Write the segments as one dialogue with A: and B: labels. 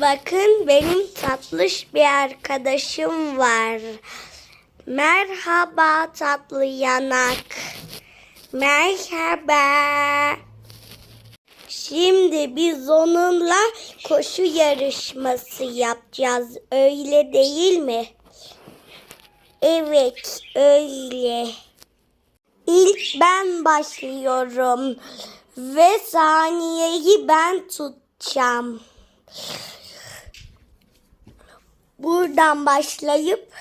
A: Bakın benim tatlış bir arkadaşım var. Merhaba tatlı yanak. Merhaba. Şimdi biz onunla koşu yarışması yapacağız. Öyle değil mi? Evet, öyle. İlk ben başlıyorum ve saniyeyi ben tutacağım. Buradan başlayıp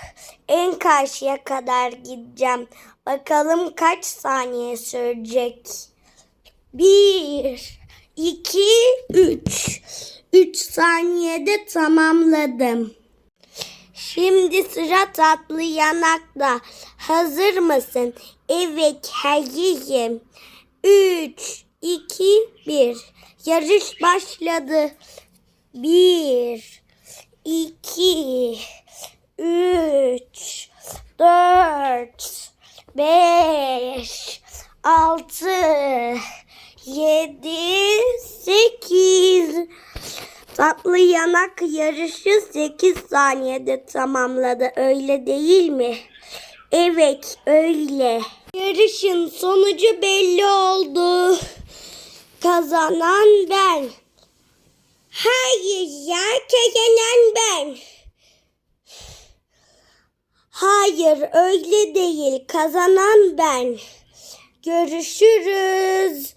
A: en karşıya kadar gideceğim. Bakalım kaç saniye sürecek. Bir, iki, üç. Üç saniyede tamamladım. Şimdi sıra tatlı yanakta. Hazır mısın? Evet, hazırım. Üç, iki, bir. Yarış başladı. Bir, iki, üç, dört, beş, altı, yedi, sekiz. Tatlı yanak yarışı 8 saniyede tamamladı. Öyle değil mi? Evet, öyle. Yarışın sonucu belli oldu. Kazanan ben. Hayır ya, kazanan ben. Hayır, öyle değil. Kazanan ben. Görüşürüz.